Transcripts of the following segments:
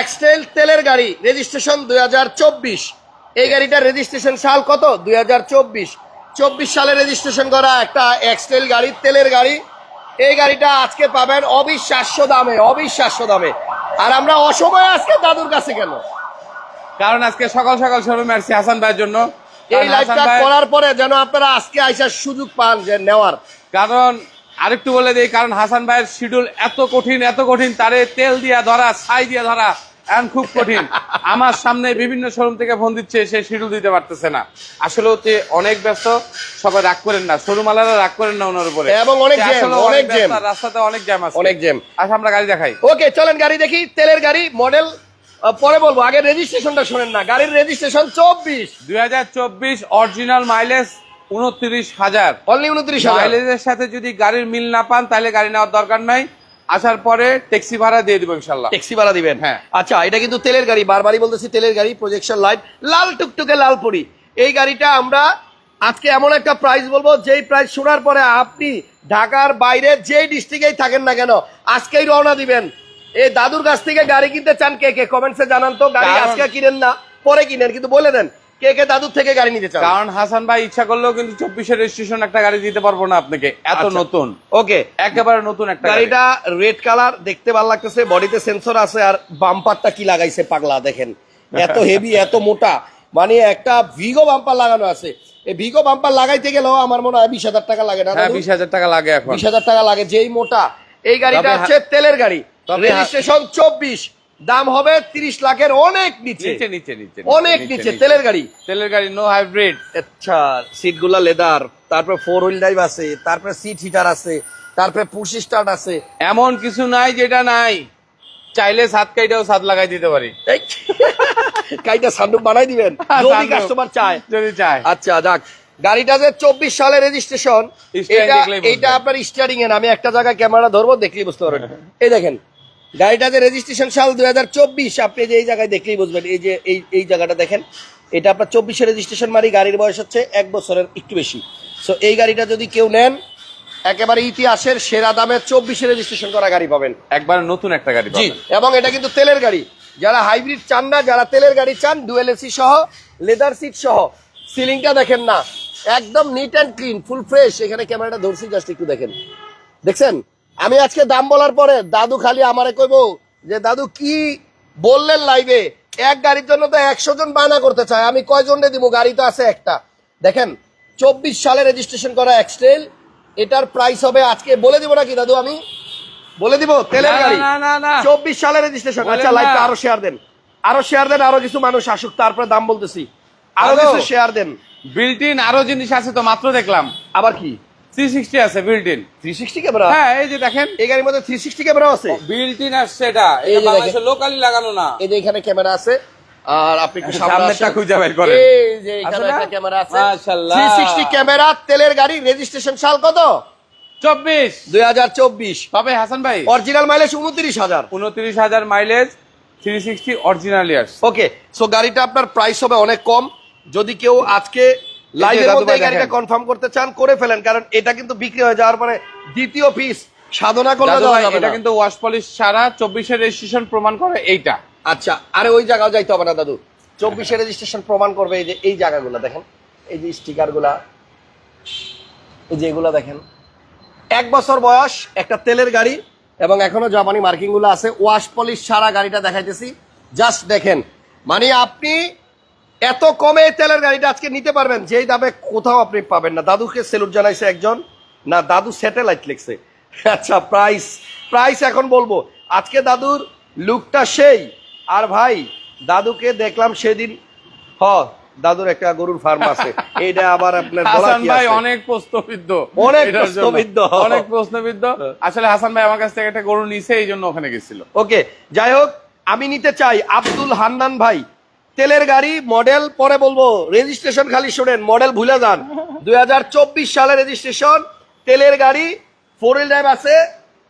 এক্সটেল তেলের গাড়ি রেজিস্ট্রেশন দুই হাজার চব্বিশ। এই গাড়িটার রেজিস্ট্রেশন সাল কত? দুই চব্বিশ। সালে রেজিস্ট্রেশন করা একটা এক্সটেল গাড়ি তেলের গাড়ি। এই গাড়িটা আজকে পাবেন অবিশ্বাস্য দামে অবিশ্বাস্য দামে। আর আমরা অসময়ে আজকে দাদুর কাছে কেন? কারণ আজকে সকাল সকাল শোরুমে আসছি হাসান ভাইয়ের জন্য। এই লাইভটা করার পরে যেন আপনারা আজকে আইসার সুযোগ পান যে নেওয়ার। কারণ আরেকটু বলে দিই কারণ হাসান ভাইয়ের শিডিউল এত কঠিন এত কঠিন তারে তেল দিয়া ধরা ছাই দিয়া ধরা এখন খুব কঠিন। আমার সামনে বিভিন্ন শোরুম থেকে ফোন দিচ্ছে সে শিডিউল দিতে পারতেছে না। আসলে হচ্ছে অনেক ব্যস্ত সবাই রাগ করেন না শোরুম আলাদা রাগ করেন না ওনার উপরে। এবং অনেক জ্যাম, অনেক জ্যাম। রাস্তাতে অনেক জ্যাম আছে। অনেক জ্যাম। আচ্ছা আমরা গাড়ি দেখাই। ওকে চলেন গাড়ি দেখি তেলের গাড়ি মডেল পরে বলব আগে রেজিস্ট্রেশনটা শোনেন না গাড়ির রেজিস্ট্রেশন চব্বিশ। দুই হাজার চব্বিশ অরিজিনাল মাইলেজ উনত্রিশ হাজার। অনলি উনত্রিশ মাইলেজের সাথে যদি গাড়ির মিল না পান তাহলে গাড়ি নেওয়ার দরকার নাই। আসার পরে ট্যাক্সি ভাড়া দিয়ে দিব ইনশাল্লাহ ট্যাক্সি ভাড়া দিবেন? হ্যাঁ। আচ্ছা এটা কিন্তু তেলের গাড়ি। বারবারই বলতেছি তেলের গাড়ি প্রজেকশন লাইট লাল টুকটুকে লাল পরি। এই গাড়িটা আমরা আজকে এমন একটা প্রাইস বলব যেই প্রাইস শোনার পরে আপনি ঢাকার বাইরে যেই ডিস্ট্রিক্টেই থাকেন না কেন আজকেই রওনা দিবেন। এই দাদুর কাছ থেকে গাড়ি কিনতে চান কে কে? কমেন্টসে জানান তো। গাড়ি আজকে কিনেন না পরে কিনেন। কিন্তু বলে দেন কে কে দাদুর থেকে গাড়ি নিতে চান কারণ হাসান ভাই ইচ্ছা করলেও কিন্তু চব্বিশের রেজিস্ট্রেশন একটা গাড়ি দিতে পারব না আপনাকে। এত আচ্ছা। নতুন। ওকে। একেবারে নতুন একটা গাড়িটা রেড কালার দেখতে ভালো লাগতেছে বডিতে সেন্সর আছে আর বাম্পারটা কি লাগাইছে পাগলা দেখেন। এত হেভি এত মোটা। মানে একটা ভিগো বাম্পার লাগানো আছে। এই ভিগো বাম্পার লাগাইতে গেলেও আমার মনে হয় বিশ হাজার টাকা লাগে না হ্যাঁ বিশ হাজার টাকা লাগে এখন। বিশ হাজার টাকা লাগে যেই মোটা। এই গাড়িটা হচ্ছে তেলের গাড়ি। রেজিস্ট্রেশন চব্বিশ। দাম হবে তিরিশ লাখের অনেক নিচে। নিচে নিচে নিচে অনেক নিচে তেলের গাড়ি। তেলের গাড়ি নো হাইব্রিড আচ্ছা সিটগুলা লেদার তারপরে ফোর হুইল ড্রাইভ আছে তারপরে সিট হিটার আছে তারপরে পুশ স্টার্ট আছে। এমন কিছু নাই যেটা নাই। চাইলে সাত কাইটাও সাত লাগাই দিতে পারি। এই, কাইটা সান্ডুপ বানাই দিবেন। যদি কাস্টমার চায়। যদি চায়। আচ্ছা যাক। গাড়িটা যে চব্বিশ সালের রেজিস্ট্রেশন এটা এটা আপনার স্টিয়ারিং এর আমি একটা জায়গায় ক্যামেরা ধরবো দেখলেই বুঝতে পারবেন। এই দেখেন গাড়িটা যে রেজিস্ট্রেশন সাল দুই হাজার চব্বিশ। আপনি যে এই জায়গায় দেখলেই বুঝবেন। এই যে এই এই জায়গাটা দেখেন এটা আপনার চব্বিশে রেজিস্ট্রেশন মারি গাড়ির বয়স হচ্ছে এক বছরের একটু বেশি। সো এই গাড়িটা যদি কেউ নেন একেবারে ইতিহাসের সেরা দামে চব্বিশে রেজিস্ট্রেশন করা গাড়ি পাবেন। একবার নতুন একটা গাড়ি জি এবং এটা কিন্তু তেলের গাড়ি। যারা হাইব্রিড চান না যারা তেলের গাড়ি চান ডুয়েল এসি সহ লেদার সিট সহ সিলিংটা দেখেন না একদম neat and clean full fresh এখানে ক্যামেরাটা ধরছি জাস্ট একটু দেখেন। দেখছেন? আমি আজকে দাম বলার পরে দাদু খালি আমারে কইবো যে দাদু কি বললেন লাইভে এক গাড়ির জন্য তো একশো জন বায়না করতে চায়। আমি কয়জনে দিব? গাড়ি তো আছে একটা। দেখেন চব্বিশ সালে রেজিস্ট্রেশন করা এক্সটেল এটার প্রাইস হবে আজকে। বলে দিব নাকি দাদু আমি? বলে দিব? তেলের গাড়ি। চব্বিশ সালে রেজিস্ট্রেশন আচ্ছা। লাইভটা আরও শেয়ার দেন। আরও শেয়ার দেন আরও কিছু মানুষ আসুক তারপরে দাম বলতেছি। আরও। কিছু শেয়ার দেন। বিল্টিন আরও জিনিস আছে তো মাত্র দেখলাম। আবার কি? থ্রি সিক্সটি আছে built in three sixty camera হ্যাঁ এই যে দেখেন। এই গাড়ির মধ্যে থ্রি সিক্সটি ক্যামেরা আছে? বিল্ট ইন আসছে এটা। এটা বাংলাদেশে লোকালি লাগানো না। এই যে এখানে ক্যামেরা আছে আর আপনি একটু সামনে খুঁজে বের করেন। এই যে এখানে একটা ক্যামেরা আছে। মাশাআল্লাহ। ক্যামেরা তেলের গাড়ি রেজিস্ট্রেশন সাল কত? চব্বিশ। দুই হাজার চব্বিশ। তবে হাসান ভাই। অরিজিনাল মাইলেজ উনত্রিশ হাজার। উনত্রিশ হাজার mileage three sixty original years okay so গাড়িটা আপনার প্রাইস হবে অনেক কম। যদি কেউ আজকে লাইভের মধ্যে গাড়িটা কনফার্ম করতে চান করে ফেলেন কারণ এটা কিন্তু বিক্রি হয়ে যাওয়ার পরে দ্বিতীয় পিস সাধনা করলে এটা কিন্তু ওয়াশ পলিশ ছাড়া চব্বিশের রেজিস্ট্রেশন প্রমাণ করে এইটা। আচ্ছা আরে ওই জায়গাও যাইতে হবে না দাদু। চব্বিশে রেজিস্ট্রেশন প্রমাণ করবে এই যে এই জায়গাগুলো দেখেন। এই যে স্টিকারগুলা এই যে এগুলা দেখেন। এক বছর বয়স একটা তেলের গাড়ি এবং এখনও জাপানি মার্কিংগুলো আছে। ওয়াশ পলিশ ছাড়া গাড়িটা দেখাইতেছি। জাস্ট দেখেন। মানে আপনি এত কমে তেলের গাড়িটা আজকে নিতে পারবেন। যেই দামে কোথাও আপনি পাবেন না। দাদুকে সেলুট জানাইছে একজন। না দাদু স্যাটেলাইট লিখছে। আচ্ছা প্রাইস প্রাইস এখন বলব। আজকে দাদুর লুকটা সেই। আর ভাই দাদুকে দেখলাম সেদিন হ দাদুর একটা গরুর ফার্ম আছে। এইটা আবার আপনার হাসান ভাই? অনেক প্রশ্নবিদ্ধ। অনেক। প্রশ্নবিদ্ধ। অনেক প্রশ্নবিদ্ধ। আসলে হাসান ভাই আমার কাছ থেকে একটা গরু নিছে এই জন্য ওখানে গেছিল। ওকে যাই হোক আমি নিতে চাই আব্দুল হান্নান ভাই। তেলের গাড়ি মডেল পরে বলব রেজিস্ট্রেশন খালি শোনেন মডেল ভুলে যান। দুই সালে রেজিস্ট্রেশন তেলের গাড়ি ফোর হুইল ড্রাইভ আছে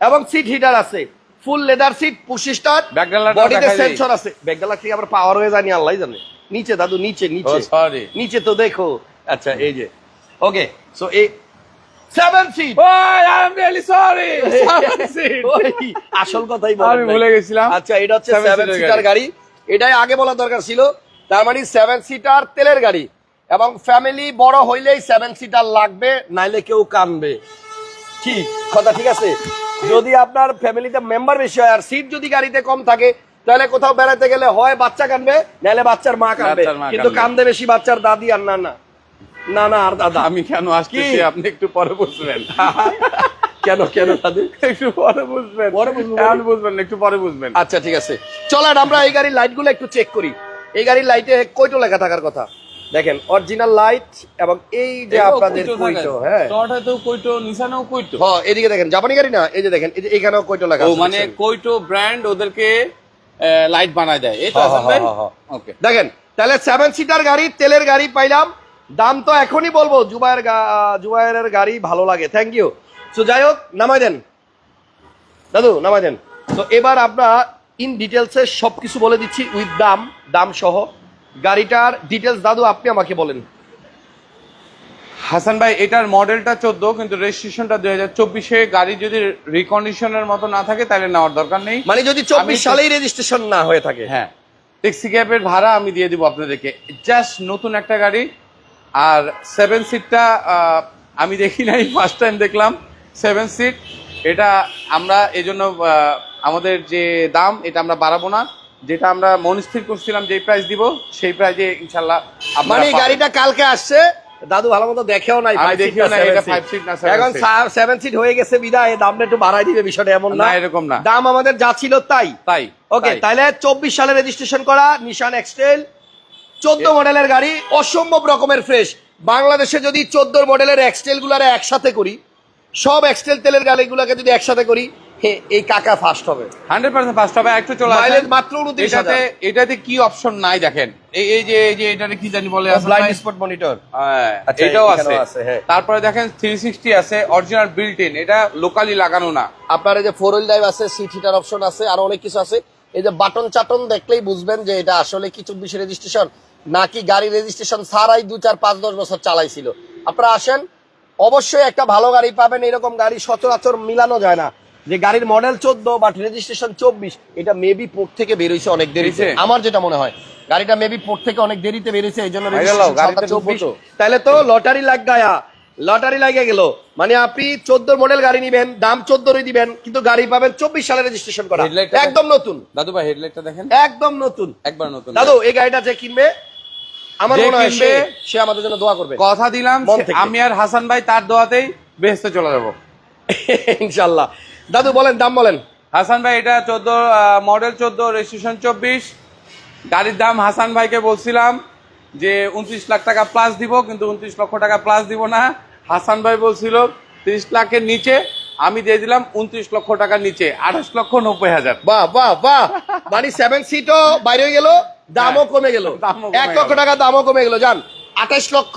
এবং সিট হিটার আছে। Full leather seat push start বডিতে সেন্সর আছে। ব্যাকডালার থেকে আবার পাওয়ার হয়ে জানি আল্লাহ জানে। নিচে দাদু নিচে নিচে। সরি নিচে তো দেখো। আচ্ছা এই যে। ওকে সো এই সেভেন সিট ওই আই এম রিয়েলি সরি আসল কথাই আমি ভুলে গেছিলাম। আচ্ছা এটা হচ্ছে সেভেন সিটার গাড়ি। এটাই আগে বলা দরকার ছিল। তার মানে সেভেন সিটার তেলের গাড়ি। এবং ফ্যামিলি বড় হইলেই সেভেন সিটার লাগবে নাইলে কেউ কানবে। ঠিক কথা ঠিক আছে? যদি আপনার ফ্যামিলিতে মেম্বার বেশি হয় আর সিট যদি গাড়িতে কম থাকে তাহলে কোথাও বেড়াতে গেলে হয় বাচ্চা কানবে নাহলে বাচ্চার মা কানবে। কিন্তু। কান্দে বেশি বাচ্চার দাদি আর না না না না আর দাদা। আমি কেন আসতেছি? কি? আপনি একটু পরে বুঝবেন কেন কেন একটু পরে বুঝবেন। পরে বুঝব। এখন বুঝবেন একটু পরে বুঝবেন। আচ্ছা ঠিক আছে। চলেন আমরা এই গাড়ির লাইটগুলো একটু চেক করি। এই গাড়ির লাইটে কয়টো লেখা থাকার কথা? দেখেন অরিজিনাল লাইট এবং এই যে আপনাদের কইটো। হ্যাঁ। টয়োটাতেও কইটো নিসানেও কইটো হ্যাঁ এদিকে দেখেন জাপানি গাড়ি না? এই যে দেখেন এই যে এখানেও কয়টো লেখা ও আছে, মানে? কইটো ব্র্যান্ড ওদেরকে লাইট বানায় দেয়? এই তো ভাই? ওকে দেখেন তাহলে সেভেন সিটার গাড়ি তেলের গাড়ি পাইলাম। দাম তো এখনই বলব জুবাইয়ের গা- আহ, গাড়ি ভালো লাগে। থ্যাংক ইউ তো যাই হোক নামাই দেন। দাদু নামাই দেন। তো এবার আমরা ইন ডিটেলসে সব কিছু বলে দিচ্ছি উইথ দাম দাম সহ। গাড়িটার ডিটেলস দাদু আপনি আমাকে বলেন। হাসান ভাই এটার মডেলটা চোদ্দ কিন্তু রেজিস্ট্রেশনটা দুই হাজার চব্বিশে গাড়ি যদি রিকন্ডিশনের মতো না থাকে তাহলে নেওয়ার দরকার নেই। মানে যদি চব্বিশ সালেই রেজিস্ট্রেশন না হয়ে থাকে। হ্যাঁ। ট্যাক্সি ক্যাবের ভাড়া আমি দিয়ে দিব আপনাদেরকে। জাস্ট নতুন একটা গাড়ি। আর সেভেন সিটটা আমি দেখি নাই ফার্স্ট টাইম দেখলাম। Seven seat. এটা আমরা এজন্য আমাদের যে দাম এটা আমরা বাড়াবো না। যেটা আমরা মনস্থির করছিলাম যে প্রাইস দিব সেই প্রাইজে ইনশাল্লাহ মানে গাড়িটা কালকে আসছে দাদু ভালো মতো দেখেও নাই দেখিও না এটা না এখন seat। সেভেন সিট হয়ে গেছে বিদায় দামটা একটু বাড়াই দিবে বিষয়টা এমন না। এরকম না। দাম আমাদের যা ছিল তাই। তাই ওকে। তাহলে চব্বিশ সালে রেজিস্ট্রেশন করা নিশান এক্সটেল চোদ্দ মডেলের গাড়ি অসম্ভব রকমের ফ্রেশ বাংলাদেশে যদি চোদ্দ মডেলের এক্সটেল গুলারে একসাথে করি সব এক্সটেল তেলের গাড়িগুলোকে যদি একসাথে করি এই কাকা ফার্স্ট হবে। হান্ড্রেড পার্সেন্ট ফার্স্ট হবে। একটু চলে মাইলেজ মাত্র উনত্রিশ এটাতে এটাতে কি অপশন নাই দেখেন। এই এই যে এই যে এটাতে কি জানি বলে ব্লাইন্ড স্পট মনিটর হ্যাঁ, এটাও আছে। আছে, হ্যাঁ। তারপরে দেখেন থ্রি সিক্সটি আছে অরিজিনাল বিল্ট ইন এটা লোকালি লাগানো না। আপনার এই যে ফোর হুইল ড্রাইভ আছে সিট হিটার অপশন আছে আর অনেক কিছু আছে। এই যে বাটন চাটন দেখলেই বুঝবেন যে এটা আসলে কি চব্বিশে রেজিস্ট্রেশন নাকি গাড়ি রেজিস্ট্রেশন ছাড়াই দু চার পাঁচ দশ বছর চালাইছিল। আপনারা আসেন অবশ্যই একটা ভালো গাড়ি পাবেন এরকম গাড়ি সচরাচর মিলানো যায় না। যে গাড়ির মডেল চোদ্দ বাট রেজিস্ট্রেশন চব্বিশ এটা মেবি পোর্ট থেকে বেরোইছে অনেক দেরিতে। আমার যেটা মনে হয় গাড়িটা মেবি পোর্ট থেকে অনেক দেরিতে বেরিয়েছে এই জন্য গেল, registration গাড়িতে সালটা 24 ঢুকবো তো। তাহলে তো লটারি লাগ গায়া। লটারি লাগে গেল। মানে আপনি চোদ্দ মডেল গাড়ি নিবেন দাম চোদ্দই দিবেন কিন্তু গাড়ি পাবেন চব্বিশ সালে রেজিস্ট্রেশন করা। একদম নতুন। দাদু ভাই হেডলাইটটা দেখেন। একদম নতুন। একবার নতুন। দাদু এই গাড়িটা যে কিনবে আমার মনে হয় সে- আমাদের জন্য দোয়া করবে। কথা দিলাম। আমি আর হাসান ভাই তার দোয়াতেই বেহেস্তে চলে যাব। ইনশাল্লাহ দাদু বলেন দাম বলেন। হাসান ভাই এটা চোদ্দ মডেল চোদ্দ রেজিস্ট্রেশন চব্বিশ। গাড়ির দাম হাসান ভাইকে বলছিলাম যে উনত্রিশ লাখ টাকা প্লাস দিব কিন্তু উনত্রিশ লক্ষ টাকা প্লাস দিব না। হাসান ভাই বলছিল তিরিশ লাখের নিচে আমি দিয়ে দিলাম উনত্রিশ লক্ষ টাকার নিচে আঠাশ লক্ষ নব্বই হাজার। বাহ বাহ বাহ। মানে সেভেন সিটও বাইরে গেল। দামও কমে গেল। হ্যাঁ, দামও কমে এক লক্ষ গেল। টাকা দামও কমে গেল। জান আঠাশ লক্ষ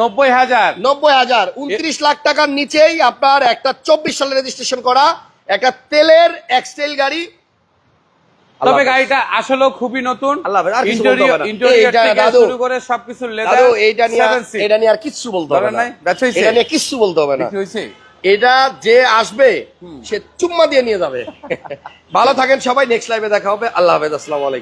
নব্বই হাজার। নব্বই হাজার। উনত্রিশ লাখ টাকার নিচেই আপনার একটা চব্বিশ সালে রেজিস্ট্রেশন করা একটা তেলের এক্সটেল গাড়ি। তবে গাড়িটা আসলেও খুবই নতুন। কিছু ইন্টেরিয়র ইন্টেরিয়র থেকে শুরু করে সবকিছু লেদার এইটা নিয়ে এটা নিয়ে আর কিচ্ছু বলতে হবে না? এটা নিয়ে বলতে হবে না। এটা যে আসবে সে চুম্মা দিয়ে নিয়ে যাবে। ভালো থাকেন সবাই নেক্সট লাইভে দেখা হবে। আল্লাহ হাফেজ আসসালামু আলাইকুম।